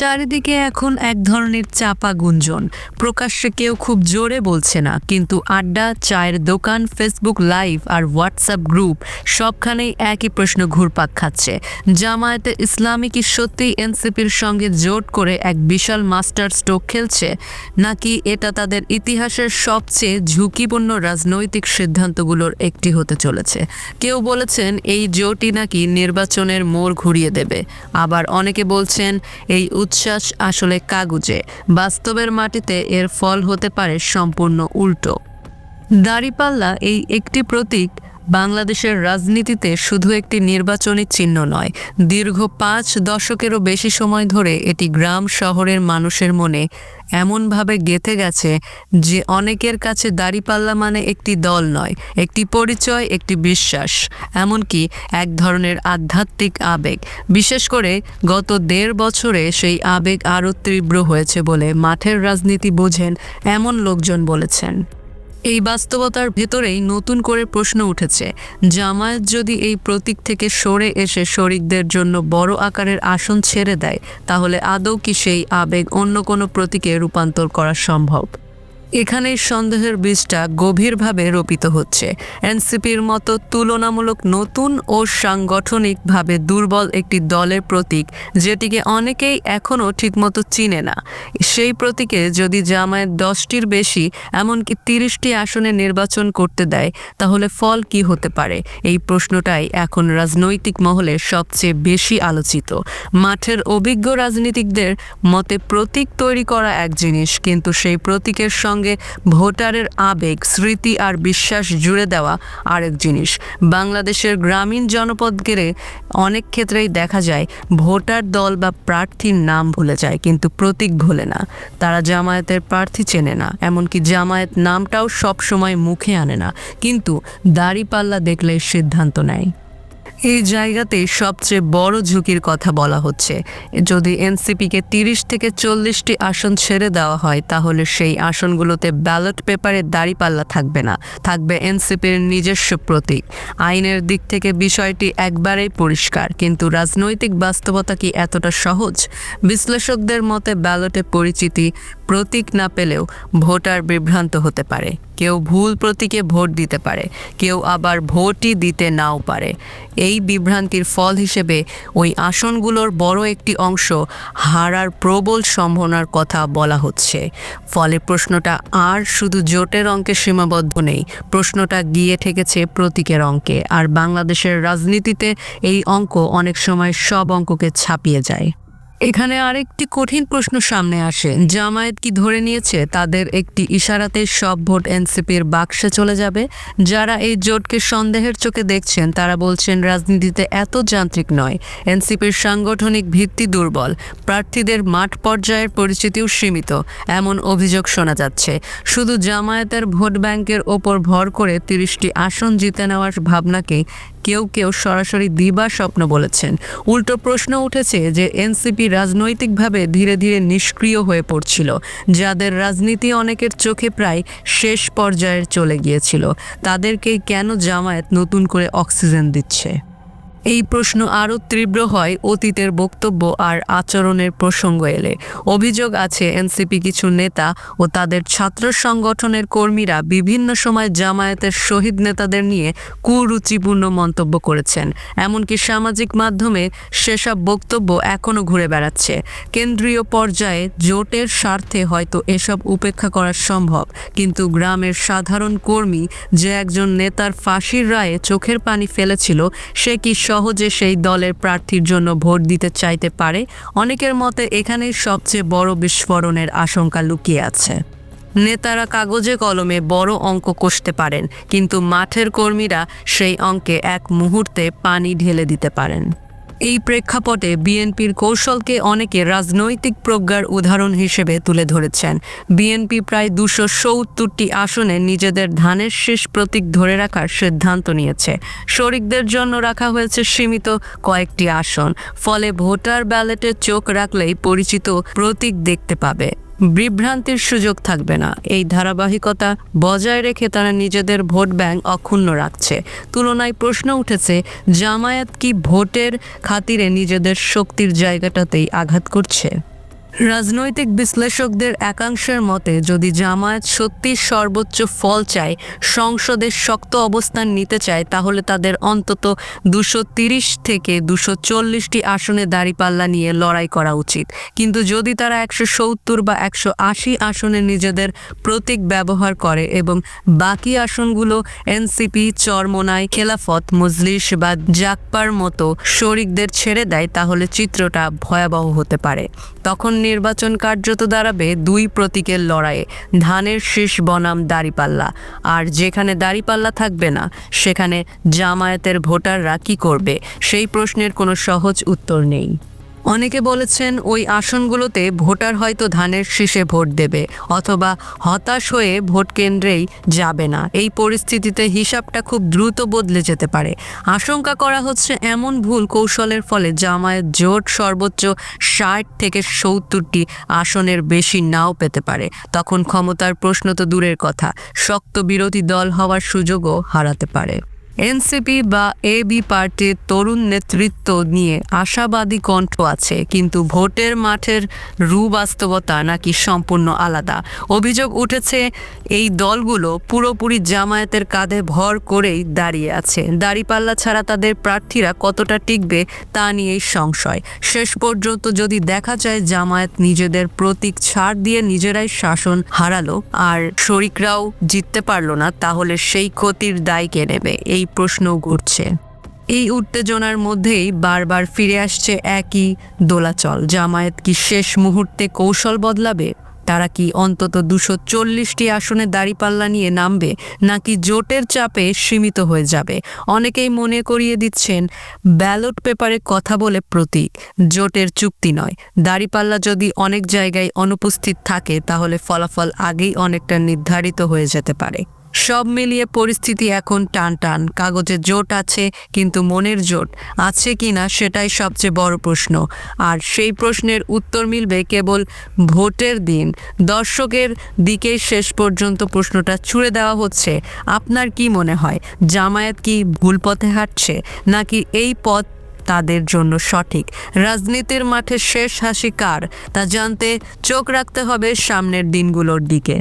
চারিদিকে এখন এক ধরনের চাপা গুঞ্জন। প্রকাশ্যে কেউ খুব জোরে বলছে না, কিন্তু আড্ডা, চায়ের দোকান ফেসবুক লাইভ আর হোয়াটসঅ্যাপ গ্রুপ সবখানেই একই প্রশ্ন ঘুরপাক খাচ্ছে। জামায়াতে ইসলামী কি সত্যিই এনসিপির সঙ্গে জোট করে এক বিশাল মাস্টার স্ট্রোক খেলছে, নাকি এটা তাদের ইতিহাসের সবচেয়ে ঝুঁকিপূর্ণ রাজনৈতিক সিদ্ধান্তগুলোর একটি হতে চলেছে? কেউ বলেছেন এই জোটই নাকি নির্বাচনের মোড় ঘুরিয়ে দেবে, আবার অনেকে বলছেন এই উচ্ছ্বাস আসলে কাগুজে। বাস্তবের মাটিতে এর ফল হতে পারে সম্পূর্ণ উল্টো। দাঁড়িপাল্লা এই একটি প্রতীক বাংলাদেশের রাজনীতিতে শুধু একটি নির্বাচনী চিহ্ন নয়, দীর্ঘ পাঁচ দশকেরও বেশি সময় ধরে এটি গ্রাম শহরের মানুষের মনে এমনভাবে গেঁথে গেছে যে অনেকের কাছে দাড়িপাল্লা মানে একটি দল নয়, একটি পরিচয়, একটি বিশ্বাস। এমনকি এক ধরনের আধ্যাত্মিক আবেগ। বিশেষ করে গত দেড় বছরে সেই আবেগ আরও তীব্র হয়েছে বলে মাঠের রাজনীতি বোঝেন এমন লোকজন বলেছেন। এই বাস্তবতার ভেতরেই নতুন করে প্রশ্ন উঠেছে, জামায়াত যদি এই প্রতীক থেকে সরে এসে শরিকদের জন্য বড় আকারের আসন ছেড়ে দেয়, তাহলে আদৌ কি সেই আবেগ অন্য কোনো প্রতীকে রূপান্তর করা সম্ভব? এখানেই সন্দেহের বীজটা গভীরভাবে রোপিত হচ্ছে। এনসিপির মতো তুলনামূলক নতুন ও সাংগঠনিকভাবে দুর্বল একটি দলের প্রতীক, যেটিকে অনেকেই এখনও ঠিকমতো চিনে না। সেই প্রতীকে যদি জামায়াত দশটির বেশি, এমনকি তিরিশটি আসনে নির্বাচন করতে দেয়, তাহলে ফল কি হতে পারে? এই প্রশ্নটাই এখন রাজনৈতিক মহলে সবচেয়ে বেশি আলোচিত। মাঠের অভিজ্ঞ রাজনীতিকদের মতে প্রতীক তৈরি করা এক জিনিস, কিন্তু সেই প্রতীকের সঙ্গে ভোটারের আবেগ, স্মৃতি আর বিশ্বাস জুড়ে দেওয়া আরেক জিনিস। বাংলাদেশের গ্রামীণ জনপদ গেলে অনেক ক্ষেত্রেই দেখা যায়, ভোটার দল বা প্রার্থীর নাম ভুলে যায়, কিন্তু প্রতীক ভুলে না। তারা জামায়াতের প্রার্থী চেনে না, এমনকি জামায়াত নামটাও সবসময় মুখে আনে না। কিন্তু দাড়িপাল্লা দেখলে সিদ্ধান্ত নেয়। এই জায়গাতেই সবচেয়ে বড় ঝুঁকির কথা বলা হচ্ছে। যদি এনসিপিকে তিরিশ থেকে চল্লিশটি আসন ছেড়ে দেওয়া হয়, তাহলে সেই আসনগুলোতে ব্যালট পেপারে দাঁড়িপাল্লা থাকবে না, থাকবে এনসিপির নিজস্ব প্রতীক। আইনের দিক থেকে বিষয়টি একবারেই পরিষ্কার, কিন্তু রাজনৈতিক বাস্তবতা কি এতটা সহজ? বিশ্লেষকদের মতে ব্যালটে পরিচিতি, প্রতীক না পেলেও ভোটার বিভ্রান্ত হতে পারে। কেউ ভুল প্রতীকে ভোট দিতে পারে, কেউ আবার ভোটই দিতে নাও পারে। এই বিভ্রান্তির ফল হিসেবে ওই আসনগুলোর বড় একটি অংশ হারার প্রবল সম্ভাবনার কথা বলা হচ্ছে। ফলে প্রশ্নটা আর শুধু জোটের অঙ্কে সীমাবদ্ধ নেই, প্রশ্নটা গিয়ে ঠেকেছে প্রতীকের অঙ্কে। আর বাংলাদেশের রাজনীতিতে এই অঙ্ক অনেক সময় সব অঙ্ককে ছাপিয়ে যায়। এখানে আরেকটি কঠিন প্রশ্ন সামনে আসে। জামায়াত কি ধরে নিয়েছে তাদের একটি ইশারাতে সব ভোট এনসিপির বাক্সে চলে যাবে? যারা এই জোটকে সন্দেহের চোখে দেখছেন, তারা বলছেন রাজনীতিতে এত যান্ত্রিক নয়। এনসিপির সাংগঠনিক ভিত্তি দুর্বল। প্রার্থীদের মাঠ পর্যায়ের পরিচিতিও সীমিত। এমন অভিযোগ শোনা যাচ্ছে। শুধু জামায়াতের ভোট ব্যাংকের ওপর ভর করে তিরিশটি আসন জিতে নেওয়ার ভাবনাকে কেউ কেউ সরাসরি দিবা স্বপ্ন বলেছেন। উল্টো প্রশ্ন উঠেছে যে এনসিপি রাজনৈতিকভাবে ধীরে ধীরে নিষ্ক্রিয় হয়ে পড়ছিল, যাদের রাজনীতি অনেকের চোখে প্রায় শেষ পর্যায়ে চলে গিয়েছিল। তাদেরকে কেন জামায়াত নতুন করে অক্সিজেন দিচ্ছে? এই প্রশ্ন আরও তীব্র হয় অতীতের বক্তব্য আর আচরণের প্রসঙ্গ এলে। অভিযোগ আছে, এনসিপি কিছু নেতা ও তাদের ছাত্র সংগঠনের কর্মীরা বিভিন্ন সময় জামায়াতের শহীদ নেতাদের নিয়ে কুরুচিপূর্ণ মন্তব্য করেছেন। এমনকি সামাজিক মাধ্যমে সেসব বক্তব্য এখনও ঘুরে বেড়াচ্ছে। কেন্দ্রীয় পর্যায়ে জোটের স্বার্থে হয়তো এসব উপেক্ষা করা সম্ভব, কিন্তু গ্রামের সাধারণ কর্মী যে একজন নেতার ফাঁসির রায়ে চোখের পানি ফেলেছিল, সে কি সহজে সেই দলের প্রার্থীর জন্য ভোট দিতে চাইতে পারে, অনেকের মতে এখানেই সবচেয়ে বড় বিস্ফোরণের আশঙ্কা লুকিয়ে আছে। নেতারা কাগজে কলমে বড় অঙ্ক কষতে পারেন, কিন্তু মাঠের কর্মীরা সেই অঙ্কে এক মুহূর্তে পানি ঢেলে দিতে পারেন। এই প্রেক্ষাপটে বিএনপির কৌশলকে অনেকে রাজনৈতিক প্রজ্ঞার উদাহরণ হিসেবে তুলে ধরেছেন। বিএনপি প্রায় দুশো সত্তরটি আসনে নিজেদের ধানের শেষ প্রতীক ধরে রাখার সিদ্ধান্ত নিয়েছে। শরিকদের জন্য রাখা হয়েছে সীমিত কয়েকটি আসন, ফলে ভোটার ব্যালটে চোখ রাখলেই পরিচিত প্রতীক দেখতে পাবে। বিভ্রান্তির সুযোগ থাকবে না। এই ধারাবাহিকতা বজায় রেখে তারা নিজেদের ভোট ব্যাংক অক্ষুণ্ণ রাখছে। তুলনায় প্রশ্ন উঠেছে, জামায়াত কি ভোটের খাতিরে নিজেদের শক্তির জায়গাটাতেই আঘাত করছে? রাজনৈতিক বিশ্লেষকদের একাংশের মতে, যদি জামায়াত সত্যি সর্বোচ্চ ফল চায়, সংসদে শক্ত অবস্থান নিতে চায়, তাহলে তাদের অন্তত দুশো তিরিশ থেকে দুশো চল্লিশটি আসনে দাঁড়িপাল্লা নিয়ে লড়াই করা উচিত। কিন্তু যদি তারা একশো সত্তর বা একশো আশি আসনে নিজেদের প্রতীক ব্যবহার করে এবং বাকি আসনগুলো এনসিপি, চরমোনাই, খেলাফত, মজলিস বা জাকপার মতো শরিকদের ছেড়ে দেয়, তাহলে চিত্রটা ভয়াবহ হতে পারে। তখন নির্বাচন কার্যত দাঁড়াবে দুই প্রতীকের লড়াইয়ে, ধানের শেষ বনাম দাড়িপাল্লা। আর যেখানে দাড়িপাল্লা থাকবে না, সেখানে জামায়াতের ভোটাররা কি করবে? সেই প্রশ্নের কোনো সহজ উত্তর নেই। অনেকে বলেছেন ওই আসনগুলোতে ভোটার হয়তো ধানের শীষে ভোট দেবে অথবা হতাশ হয়ে ভোট কেন্দ্রেই যাবে না। এই পরিস্থিতিতে হিসাবটা খুব দ্রুত বদলে যেতে পারে। আশঙ্কা করা হচ্ছে এমন ভুল কৌশলের ফলে জামায়াত জোট সর্বোচ্চ ষাট থেকে সত্তরটি আসনের বেশি নাও পেতে পারে। তখন ক্ষমতার প্রশ্ন তো দূরের কথা। শক্ত বিরোধী দল হওয়ার সুযোগও হারাতে পারে। এনসিপি বা এবি পার্টির তরুণ নেতৃত্ব নিয়ে আশাবাদী কণ্ঠ আছে, কিন্তু ভোটের মাঠের রু বাস্তবতা নাকি সম্পূর্ণ আলাদা। অভিযোগ উঠেছে, এই দলগুলো পুরোপুরি জামায়াতের কাঁধে ভর করেই দাঁড়িয়ে আছে। দাঁড়িপাল্লা ছাড়া তাদের প্রার্থীরা কতটা টিকবে তা নিয়েই সংশয়। শেষ পর্যন্ত যদি দেখা যায় জামায়াত নিজেদের প্রতীক ছাড় দিয়ে নিজেরাই শাসন হারালো আর শরিকরাও জিততে পারল না, তাহলে সেই ক্ষতির দায় কে নেবে? এই প্রশ্নও ঘুরছে। এই উত্তেজনার মধ্যেই বারবার ফিরে আসছে একই দোলাচল। জামায়াত কি শেষ মুহূর্তে কৌশল বদলাবে? তারা কি অন্তত দুশো চল্লিশটি আসনে দাঁড়িপাল্লা নিয়ে নামবে, নাকি জোটের চাপে সীমিত হয়ে যাবে? অনেকেই মনে করিয়ে দিচ্ছেন, ব্যালট পেপারে কথা বলে প্রতীক, জোটের চুক্তি নয়। দাঁড়িপাল্লা যদি অনেক জায়গায় অনুপস্থিত থাকে, তাহলে ফলাফল আগেই অনেকটা নির্ধারিত হয়ে যেতে পারে। সব মিলিয়ে পরিস্থিতি এখন টান টান কাগজে জোট আছে, কিন্তু মনের জোট আছে কি না সেটাই সবচেয়ে বড় প্রশ্ন। আর সেই প্রশ্নের উত্তর মিলবে কেবল ভোটের দিন। দর্শকের দিকে শেষ পর্যন্ত প্রশ্নটা ছুড়ে দেওয়া হচ্ছে। আপনার কি মনে হয়, জামায়াত কি ভুল পথে হাঁটছে, নাকি এই পথ তাদের জন্য সঠিক? রাজনীতির মাঠে শেষ হাসি কার, তা জানতে চোখ রাখতে হবে সামনের দিনগুলোর দিকে।